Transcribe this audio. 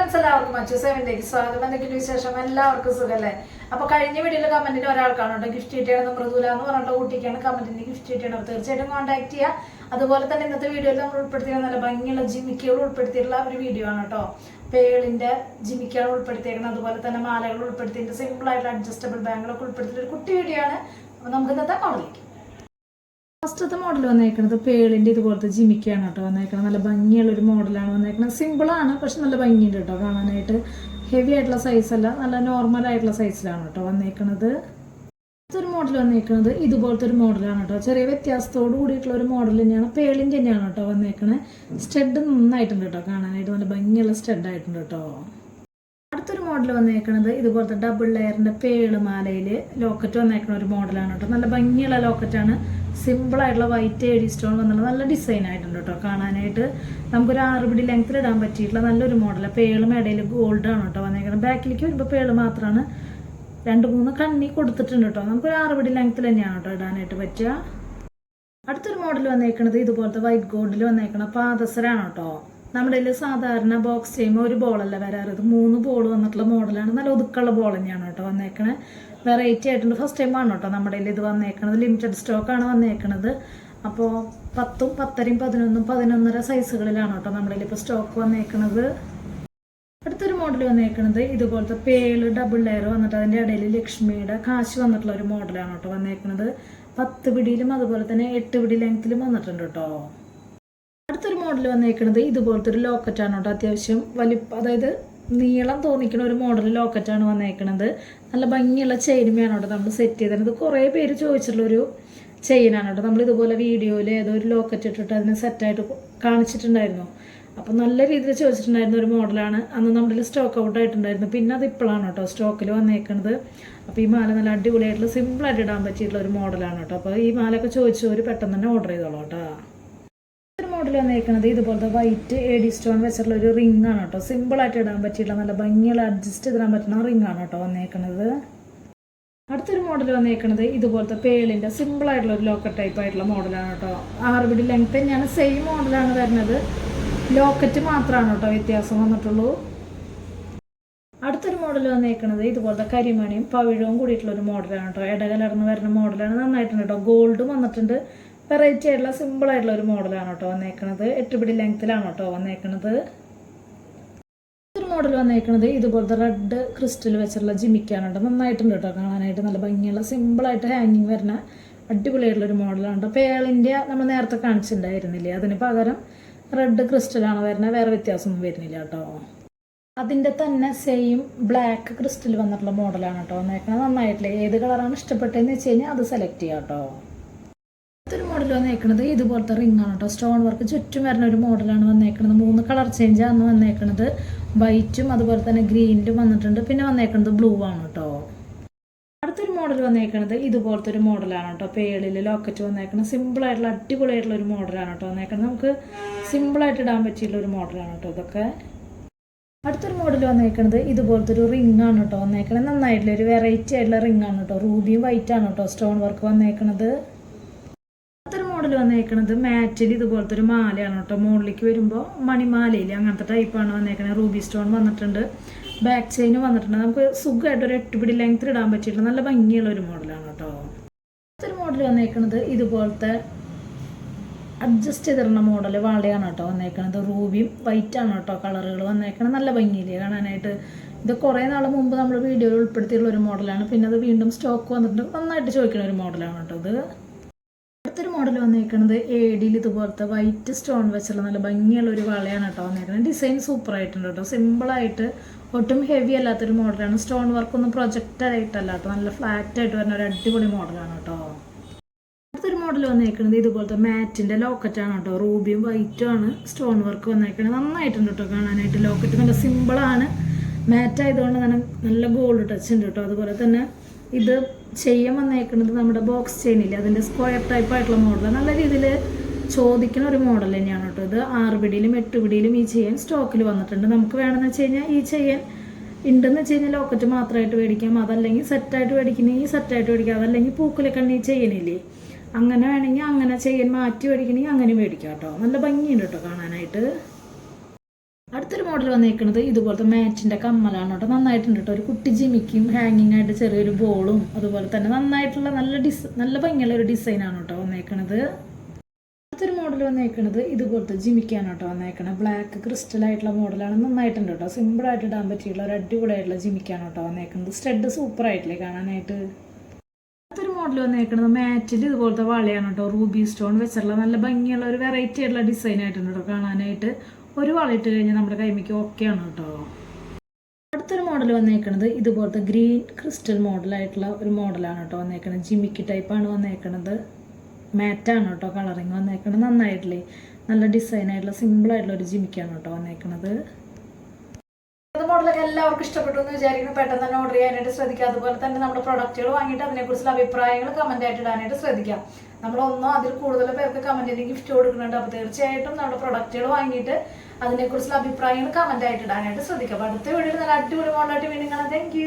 Friends എല്ലാവർക്കും മറ്റു സെവനിലേക്ക് സ്വാഗതം. എന്തെങ്കിലും വിശേഷം? എല്ലാവർക്കും സുഖല്ലേ? അപ്പൊ കഴിഞ്ഞ വീഡിയോയിൽ കമന്റിന് ഒരാൾക്കാണ് കേട്ടോ ഗിഫ്റ്റ് കിട്ടിയത്. മൃദുല എന്ന് പറഞ്ഞിട്ട് കുട്ടിക്കാണ് കമന്റിന് ഗിഫ്റ്റ് കിട്ടിയത്. തീർച്ചയായിട്ടും കോൺടാക്ട് ചെയ്യുക അതുപോലെ തന്നെ ഇന്നത്തെ വീഡിയോയിൽ നമ്മൾ ഉൾപ്പെടുത്തിയ നല്ല ഭംഗിയുള്ള ജിമിക്കുകൾ ഉൾപ്പെടുത്തിയിട്ടുള്ള ഒരു വീഡിയോ ആണ് കേട്ടോ. പേളിന്റെ ജിമിക്കുകൾ ഉൾപ്പെടുത്തിയിരിക്കുന്നത്. അതുപോലെ തന്നെ മാലകൾ ഉൾപ്പെടുത്തിയിട്ട് സിമ്പിൾ ആയിട്ടുള്ള അഡ്ജസ്റ്റബിൾ ബാങ്കുകളൊക്കെ ഉൾപ്പെടുത്തിയിട്ട് ഒരു കുട്ടി വീഡിയോ ആണ്. നമുക്ക് ഇന്നത്തെ മോഡലിലേക്ക് ഫസ്റ്റത്തെ മോഡൽ വന്നേക്കുന്നത് പേളിന്റെ ഇതുപോലത്തെ ജിമിക്കാണ് കേട്ടോ വന്നേക്കുന്നത് നല്ല ഭംഗിയുള്ള ഒരു മോഡലാണ് വന്നേക്കുന്നത് സിമ്പിളാണ് പക്ഷെ നല്ല ഭംഗിയുണ്ട് കേട്ടോ കാണാനായിട്ട്. ഹെവി ആയിട്ടുള്ള സൈസ് അല്ല നല്ല നോർമൽ ആയിട്ടുള്ള സൈസിലാണ് കേട്ടോ വന്നേക്കുന്നത് ഒരു മോഡൽ വന്നേക്കുന്നത് ഇതുപോലത്തെ ഒരു മോഡലാണ് കേട്ടോ. ചെറിയ വ്യത്യാസത്തോട് കൂടിയിട്ടുള്ള ഒരു മോഡൽ തന്നെയാണ്. പേളിന്റെ തന്നെയാണ് കേട്ടോ വന്നേക്കുന്നത് സ്റ്റഡ് നന്നായിട്ടുണ്ട് കേട്ടോ കാണാനായിട്ട്. നല്ല ഭംഗിയുള്ള സ്റ്റഡ് ആയിട്ടുണ്ട് കേട്ടോ. അടുത്തൊരു മോഡൽ വന്നേക്കുന്നത് ഇതുപോലത്തെ ഡബിൾ ലെയറിന്റെ പേൾ മാലയിൽ ലോക്കറ്റ് വന്നേക്കുന്ന ഒരു മോഡലാണ് കേട്ടോ. നല്ല ഭംഗിയുള്ള ലോക്കറ്റാണ് സിമ്പിൾ ആയിട്ടുള്ള വൈറ്റ് എഴുതി സ്റ്റോൺ വന്നുള്ള നല്ല ഡിസൈൻ ആയിട്ടുണ്ട് കേട്ടോ കാണാനായിട്ട് നമുക്കൊരു ആറ് പിടി ലെങ്ത്തിൽ ഇടാൻ പറ്റിയിട്ടുള്ള നല്ലൊരു മോഡൽ പേളും ഇടയിൽ ഗോൾഡ് ആണ് കേട്ടോ വന്നേക്കുന്നത് ബാക്കിലേക്ക് വരുമ്പോൾ പേൾ മാത്രമാണ് രണ്ട് മൂന്ന് കണ്ണി കൊടുത്തിട്ടുണ്ട് കേട്ടോ നമുക്കൊരു ആറ് പിടി ലെങ്ത്തിൽ തന്നെയാണ് കേട്ടോ ഇടാനായിട്ട് പറ്റുക അടുത്തൊരു മോഡൽ വന്നേക്കുന്നത് ഇതുപോലത്തെ വൈറ്റ് ഗോൾഡിൽ വന്നേക്കണ പാദസരാണ് കേട്ടോ നമ്മുടെ കയ്യിൽ സാധാരണ ബോക്സ് ചെയ്യുമ്പോൾ ഒരു ബോളല്ല വരാറ്? ഇത് മൂന്ന് ബോൾ വന്നിട്ടുള്ള മോഡലാണ് നല്ല ഒതുക്കുള്ള ബോൾ തന്നെയാണ് കേട്ടോ വന്നേക്കണേ. വെറൈറ്റി ആയിട്ടുണ്ട്. ഫസ്റ്റ് ടൈം ആണ് കേട്ടോ നമ്മുടെ കയ്യിൽ ഇത് വന്നേക്കണത്. ലിമിറ്റഡ് സ്റ്റോക്കാണ് വന്നേക്കണത്. അപ്പോൾ പത്തും പത്തരയും പതിനൊന്നും പതിനൊന്നര സൈസുകളിലാണ് കേട്ടോ നമ്മുടെ കയ്യിൽ ഇപ്പോൾ സ്റ്റോക്ക് വന്നേക്കണത്. അടുത്തൊരു മോഡൽ വന്നേക്കുന്നത് ഇതുപോലത്തെ പേൾ ഡബിൾ ലെയർ വന്നിട്ട് അതിന്റെ ഇടയിൽ ലക്ഷ്മിയുടെ കാശ് വന്നിട്ടുള്ള ഒരു മോഡലാണ് കേട്ടോ വന്നേക്കുന്നത് പത്ത് പിടിയിലും അതുപോലെ തന്നെ എട്ട് പിടി ലെങ്ത്തിലും വന്നിട്ടുണ്ട് കേട്ടോ. മോഡൽ വന്നേക്കുന്നത് ഇതുപോലത്തെ ഒരു ലോക്കറ്റാണ് കേട്ടോ. അത്യാവശ്യം വലിപ്പ അതായത് നീളം തോന്നിക്കുന്ന ഒരു മോഡൽ ലോക്കറ്റാണ് വന്നേക്കുന്നത് നല്ല ഭംഗിയുള്ള ചെയിനുമയാണ് കേട്ടോ നമ്മൾ സെറ്റ് ചെയ്തത് കുറേ പേര് ചോദിച്ചിട്ടുള്ളൊരു ചെയിനാണ് കേട്ടോ. നമ്മൾ ഇതുപോലെ വീഡിയോയിൽ ഏതോ ഒരു ലോക്കറ്റ് ഇട്ടിട്ട് അതിന് സെറ്റായിട്ട് കാണിച്ചിട്ടുണ്ടായിരുന്നു. അപ്പോൾ നല്ല രീതിയിൽ ചോദിച്ചിട്ടുണ്ടായിരുന്ന ഒരു മോഡലാണ് അന്ന് നമ്മുടെ സ്റ്റോക്ക് ഔട്ട് ആയിട്ടുണ്ടായിരുന്നു. പിന്നെ അത് ഇപ്പോഴാണ് കേട്ടോ സ്റ്റോക്കിൽ വന്നേക്കുന്നത് അപ്പോൾ ഈ മാല നല്ല അടിപൊളിയായിട്ടുള്ള സിമ്പിളായിട്ട് ഇടാൻ പറ്റിയിട്ടുള്ള ഒരു മോഡലാണ് കേട്ടോ. അപ്പോൾ ഈ മാലയൊക്കെ ചോദിച്ചവർ പെട്ടെന്ന് തന്നെ ഓർഡർ ചെയ്തോളൂ കേട്ടോ. മോഡൽ വന്നേക്കുന്നത് ഇതുപോലത്തെ വൈറ്റ് എഡി സ്റ്റോൺ വെച്ചിട്ടുള്ള ഒരു റിംഗ് ആണ് കേട്ടോ. സിമ്പിളായിട്ട് ഇടാൻ പറ്റിയിട്ടുള്ള നല്ല ഭംഗിയുള്ള അഡ്ജസ്റ്റ് ചെയ്തിടാൻ പറ്റുന്ന റിംഗ് ആണ് കേട്ടോ വന്നേക്കുന്നത് അടുത്തൊരു മോഡൽ വന്നേക്കുന്നത് ഇതുപോലത്തെ പേളിന്റെ സിമ്പിളായിട്ടുള്ള ഒരു ലോക്കറ്റ് ടൈപ്പ് ആയിട്ടുള്ള മോഡലാണ് കേട്ടോ. ആറ് പിടി ലെങ്ത് തന്നെയാണ്. സെയിം മോഡലാണ് വരുന്നത്. ലോക്കറ്റ് മാത്രമാണ് കേട്ടോ വ്യത്യാസം വന്നിട്ടുള്ളൂ. അടുത്തൊരു മോഡൽ വന്നേക്കുന്നത് ഇതുപോലത്തെ കരിമണിയും പവിഴവും കൂടിയിട്ടുള്ള ഒരു മോഡലാണ് കേട്ടോ. ഇടകലർന്ന് വരുന്ന മോഡലാണ് നന്നായിട്ടുണ്ട് കേട്ടോ. ഗോൾഡും വന്നിട്ടുണ്ട്. വെറൈറ്റി ആയിട്ടുള്ള സിമ്പിൾ ആയിട്ടുള്ള ഒരു മോഡലാണ് കേട്ടോ വന്നേക്കണത്. എട്ട് പിടി ലെങ്ത്തിലാണ് കേട്ടോ വന്നേക്കണത്. ഒരു മോഡൽ വന്നേക്കുന്നത് ഇതുപോലത്തെ റെഡ് ക്രിസ്റ്റൽ വെച്ചുള്ള ജിമിക്കാണ് കേട്ടോ. നന്നായിട്ടുണ്ട് കേട്ടോ കാണാനായിട്ട്. നല്ല ഭംഗിയുള്ള സിമ്പിളായിട്ട് ഹാങ്ങിങ് വരുന്ന അടിപൊളിയായിട്ടുള്ള ഒരു മോഡലാണ് കേട്ടോ. പേളിന്റെ നമ്മൾ നേരത്തെ കാണിച്ചിട്ടുണ്ടായിരുന്നില്ലേ? അതിന് പകരം റെഡ് ക്രിസ്റ്റലാണ് വരുന്നത്. വേറെ വ്യത്യാസമൊന്നും വരുന്നില്ല കേട്ടോ. അതിന്റെ തന്നെ സെയിം ബ്ലാക്ക് ക്രിസ്റ്റൽ വന്നിട്ടുള്ള മോഡലാണ് കേട്ടോ വന്നേക്കുന്നത് നന്നായിട്ടില്ലേ? ഏത് കളറാണ് ഇഷ്ടപ്പെട്ടതെന്ന് വെച്ച് കഴിഞ്ഞാൽ അത് സെലക്ട് ചെയ്യാം കേട്ടോ. അടുത്തൊരു മോഡൽ വന്നേക്കുന്നത് ഇതുപോലത്തെ റിംഗ് ആണ് കേട്ടോ സ്റ്റോൺ വർക്ക് ചുറ്റും വരുന്ന ഒരു മോഡലാണ് വന്നേക്കുന്നത് മൂന്ന് കളർ ചേഞ്ച് ആണ് വന്നേക്കുന്നത് വൈറ്റും അതുപോലെ തന്നെ ഗ്രീനിലും വന്നിട്ടുണ്ട്. പിന്നെ വന്നേക്കുന്നത് ബ്ലൂ ആണ് കേട്ടോ അടുത്തൊരു മോഡൽ വന്നേക്കുന്നത് ഇതുപോലത്തെ ഒരു മോഡലാണ് കേട്ടോ പേളിൽ ലോക്കറ്റ് വന്നേക്കുന്നത് സിമ്പിൾ ആയിട്ടുള്ള അടിപൊളിയായിട്ടുള്ള ഒരു മോഡലാണ് കേട്ടോ വന്നേക്കുന്നത് നമുക്ക് സിമ്പിളായിട്ട് ഇടാൻ പറ്റിയുള്ള ഒരു മോഡലാണ് കേട്ടോ ഇതൊക്കെ. അടുത്തൊരു മോഡൽ വന്നേക്കുന്നത് ഇതുപോലത്തെ ഒരു റിംഗ് ആണ് കേട്ടോ വന്നേക്കുന്നത് നന്നായിട്ടുള്ള ഒരു വെറൈറ്റി ആയിട്ടുള്ള റിംഗ് ആണ് കേട്ടോ റൂബിയും വൈറ്റ് ആണ് കേട്ടോ സ്റ്റോൺ വർക്ക് വന്നേക്കുന്നത് മോഡൽ വന്നേക്കുന്നത് മാറ്റിൽ ഇതുപോലത്തെ ഒരു മാലയാണ് കേട്ടോ. മുകളിലേക്ക് വരുമ്പോൾ മണിമാലയിൽ അങ്ങനത്തെ ടൈപ്പാണ് വന്നേക്കുന്നത് റൂബി സ്റ്റോൺ വന്നിട്ടുണ്ട്. ബാക്ക് ചെയിൻ വന്നിട്ടുണ്ട്. നമുക്ക് സുഖമായിട്ട് ഒരു എട്ട് പിടി ലെങ്ത്തിൽ ഇടാൻ പറ്റിയിട്ടുള്ള നല്ല ഭംഗിയുള്ള ഒരു മോഡലാണ് കേട്ടോ. അടുത്തൊരു മോഡൽ വന്നേക്കുന്നത് ഇതുപോലത്തെ അഡ്ജസ്റ്റ് ചെയ്തിരുന്ന മോഡൽ വളയാണ് കേട്ടോ വന്നേക്കണത്. റൂബിയും വൈറ്റ് ആണ് കേട്ടോ കളറുകൾ വന്നേക്കണത്. നല്ല ഭംഗിയില്ലേ കാണാനായിട്ട്. ഇത് കുറേ നാൾ മുമ്പ് നമ്മൾ വീഡിയോയിൽ ഉൾപ്പെടുത്തിയുള്ള ഒരു മോഡലാണ് പിന്നെ അത് വീണ്ടും സ്റ്റോക്ക് വന്നിട്ടുണ്ട്. നന്നായിട്ട് ചോദിക്കുന്ന ഒരു മോഡലാണ് കേട്ടോ ഇത്. മോഡൽ വന്നിരിക്കുന്നത് എ ഡിയിൽ ഇതുപോലത്തെ വൈറ്റ് സ്റ്റോൺ വെച്ചുള്ള നല്ല ഭംഗിയുള്ള ഒരു വളയാണ് കേട്ടോ വന്നിരിക്കുന്നത് ഡിസൈൻ സൂപ്പർ ആയിട്ടുണ്ട് കേട്ടോ. സിമ്പിളായിട്ട് ഒട്ടും ഹെവി അല്ലാത്തൊരു മോഡലാണ് സ്റ്റോൺ വർക്ക് ഒന്നും പ്രൊജക്റ്റ് ആയിട്ടല്ല കേട്ടോ. നല്ല ഫ്ലാറ്റ് ആയിട്ട് വരുന്ന ഒരു അടിപൊളി മോഡലാണ് കേട്ടോ. അടുത്തൊരു മോഡൽ വന്നിരിക്കുന്നത് ഇതുപോലത്തെ മാറ്റിന്റെ ലോക്കറ്റ് ആണ് കേട്ടോ. റൂബിയും വൈറ്റും ആണ് സ്റ്റോൺ വർക്ക് വന്നിരിക്കുന്നത് നന്നായിട്ടുണ്ട് കേട്ടോ കാണാനായിട്ട്. ലോക്കറ്റ് നല്ല സിമ്പിളാണ് മാറ്റ് ആയതുകൊണ്ട് തന്നെ നല്ല ഗോൾഡ് ടച്ച് ഉണ്ട് കേട്ടോ. അതുപോലെ തന്നെ ഇത് ചെയ്യാൻ വന്നേക്കുന്നത് നമ്മുടെ ബോക്സ് ചെയിനില്ല അതിന്റെ സ്ക്വയർ ടൈപ്പ് ആയിട്ടുള്ള മോഡൽ നല്ല രീതിയിൽ ചോദിക്കുന്ന ഒരു മോഡൽ തന്നെയാണ് കേട്ടോ ഇത്. ആറ് പിടിയിലും എട്ട് പിടിയിലും ഈ ചെയ്യാൻ സ്റ്റോക്കിൽ വന്നിട്ടുണ്ട്. നമുക്ക് വേണമെന്ന് വെച്ച് കഴിഞ്ഞാൽ ഈ ചെയ്യാൻ ഉണ്ടെന്ന് വെച്ച് കഴിഞ്ഞാൽ ലോക്കറ്റ് മാത്രമായിട്ട് മേടിക്കാം. അതല്ലെങ്കിൽ സെറ്റായിട്ട് മേടിക്കണമെങ്കിൽ സെറ്റായിട്ട് മേടിക്കാം. അതല്ലെങ്കിൽ പൂക്കുലക്കണ്ണി ചെയ്യണില്ലേ അങ്ങനെ വേണമെങ്കിൽ അങ്ങനെ ചെയ്യാൻ മാറ്റി മേടിക്കണമെങ്കിൽ അങ്ങനെ മേടിക്കാം കേട്ടോ. നല്ല ഭംഗിയുണ്ട് കേട്ടോ കാണാനായിട്ട്. അടുത്തൊരു മോഡൽ വന്നിരിക്കുന്നത് ഇതുപോലത്തെ മാറ്റിന്റെ കമ്മലാണ് കേട്ടോ. നന്നായിട്ടുണ്ട് കേട്ടോ. ഒരു കുട്ടി ജിമിക്കും ഹാങ്ങിങ് ആയിട്ട് ചെറിയൊരു ബോളും അതുപോലെ തന്നെ നന്നായിട്ടുള്ള നല്ല ഡിസ് നല്ല ഭംഗിയുള്ള ഒരു ഡിസൈനാണ് കേട്ടോ വന്നേക്കണത്. അടുത്തൊരു മോഡൽ വന്നേക്കണത് ഇതുപോലത്തെ ജിമിക്കാണ് കേട്ടോ വന്നേക്കണത്. ബ്ലാക്ക് ക്രിസ്റ്റൽ ആയിട്ടുള്ള മോഡലാണ് നന്നായിട്ടുണ്ട് കേട്ടോ. സിമ്പിൾ ആയിട്ട് ഇടാൻ പറ്റിയുള്ള ഒരു അടിപൊളി ആയിട്ടുള്ള ജിമിക്കാണ് കേട്ടോ വന്നേക്കുന്നത് സ്റ്റഡ് സൂപ്പർ ആയിട്ടില്ലേ കാണാനായിട്ട്. അടുത്തൊരു മോഡൽ വന്നേക്കുന്നത് മാറ്റിൽ ഇതുപോലത്തെ വളയാണ് കേട്ടോ. റൂബി സ്റ്റോൺ വെച്ചിട്ടുള്ള നല്ല ഭംഗിയുള്ള ഒരു വെറൈറ്റി ആയിട്ടുള്ള ഡിസൈൻ ആയിട്ടുണ്ട് കേട്ടോ കാണാനായിട്ട്. ഒരു വള ഇട്ട് കഴിഞ്ഞാൽ നമ്മുടെ കൈമിക്ക് ഓക്കെയാണ് കേട്ടോ. അടുത്തൊരു മോഡൽ വന്നേക്കണത് ഇതുപോലത്തെ ഗ്രീൻ ക്രിസ്റ്റൽ മോഡലായിട്ടുള്ള ഒരു മോഡലാണ് കേട്ടോ വന്നേക്കണത്. ജിമിക്കി ടൈപ്പാണ് വന്നേക്കണത്. മാറ്റാണ് കേട്ടോ കളറിങ് വന്നേക്കണത്. നന്നായിട്ടില്ലേ? നല്ല സിമ്പിൾ ആയിട്ടുള്ള ഒരു ജിമിക്കാണ് കേട്ടോ വന്നേക്കണത്. എല്ലാവർക്കും ഇഷ്ടപ്പെട്ടു എന്ന് വിചാരിക്കുന്നു. പെട്ടെന്ന് തന്നെ ഓർഡർ ചെയ്യാനായിട്ട് ശ്രദ്ധിക്കുക. അതുപോലെ തന്നെ നമ്മുടെ പ്രൊഡക്റ്റുകൾ വാങ്ങിയിട്ട് അതിനെക്കുറിച്ചുള്ള അഭിപ്രായങ്ങൾ കമന്റ് ആയിട്ട് ഇടാനായിട്ട് ശ്രദ്ധിക്കാം. നമ്മളൊന്നോ അതിൽ കൂടുതൽ പേർക്ക് കമന്റിന് ഗിഫ്റ്റ് കൊടുക്കുന്നുണ്ട്. അപ്പോൾ തീർച്ചയായിട്ടും നമ്മുടെ പ്രൊഡക്റ്റുകൾ വാങ്ങിയിട്ട് അതിനെക്കുറിച്ചുള്ള അഭിപ്രായങ്ങൾ കമന്റ് ആയിട്ട് ഇടാനായിട്ട് ശ്രദ്ധിക്കാം. അപ്പോൾ അടുത്ത വീഡിയോയിൽ നല്ല അടിപൊളി മോഡലായിട്ട് വീണ്ടും കാണാം. താങ്ക്